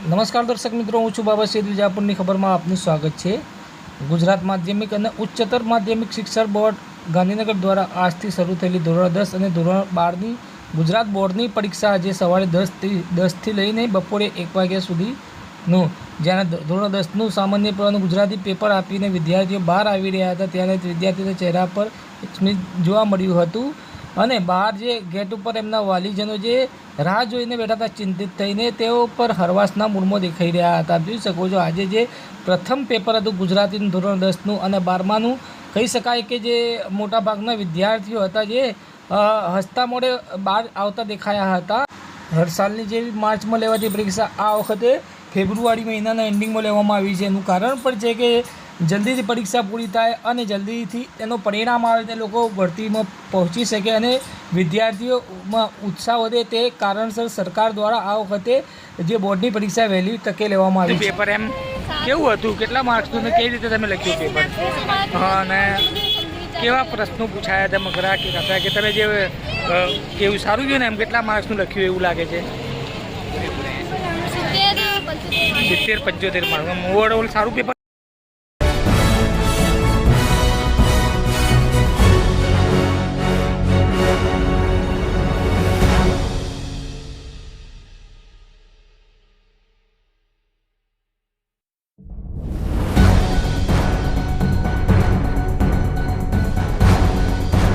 નમસ્કાર દર્શક મિત્રો, હું છું બાબા સૈદ વિજાપુરની ખબરમાં આપનું સ્વાગત છે. ગુજરાત માધ્યમિક અને ઉચ્ચતર માધ્યમિક શિક્ષણ બોર્ડ ગાંધીનગર દ્વારા આજથી શરૂ થયેલી ધોરણ દસ અને ધોરણ બારની ગુજરાત બોર્ડની પરીક્ષા આજે સવારે દસથી દસથી લઈને બપોરે એક વાગ્યા સુધીનું. જ્યારે ધોરણ દસનું સામાન્ય પ્રવાહનું ગુજરાતી પેપર આપીને વિદ્યાર્થીઓ બહાર આવી રહ્યા હતા. ત્યારે વિદ્યાર્થીઓના ચહેરા પર સ્મિત જોવા મળ્યું હતું. અને બહાર જે ગેટ ઉપર એમના વાલીજનો જે રાહ જોઈને બેઠા હતા ચિંતિત થઈને, તેઓ પર હરવાસના મૂળમાં દેખાઈ રહ્યા હતા. જોઈ શકો છો, આજે જે પ્રથમ પેપર હતું ગુજરાતીનું ધોરણ દસનું અને બારમાનું, કહી શકાય કે જે મોટાભાગના વિદ્યાર્થીઓ હતા જે હસતા મોડે બહાર આવતા દેખાયા હતા. હર સાલની જેવી માર્ચમાં લેવાતી પરીક્ષા આ વખતે ફેબ્રુઆરી મહિનાના એન્ડિંગમાં લેવામાં આવી છે. એનું કારણ પણ છે કે જલ્દીથી પરીક્ષા પૂરી થાય અને જલ્દીથી એનું પરિણામ આવે તે લોકો ભરતીમાં પહોંચી શકે અને વિદ્યાર્થીઓમાં ઉત્સાહ વધે તે કારણસર સરકાર દ્વારા આ વખતે જે બોર્ડની પરીક્ષા વહેલી તકે લેવામાં આવી છે. પેપર એમ કેવું હતું? કેટલા માર્ક્સનું ને કેવી રીતે તમે લખ્યું પેપર અને કેવા પ્રશ્નો પૂછાયા હતા મકરા કે હતા કે તમે જે કેવું સારું ગયું ને એમ કેટલા માર્ક્સનું લખ્યું એવું લાગે છે? સિત્તેર પંચોતેર માર્ક્સ ઓવરઓલ સારું પેપર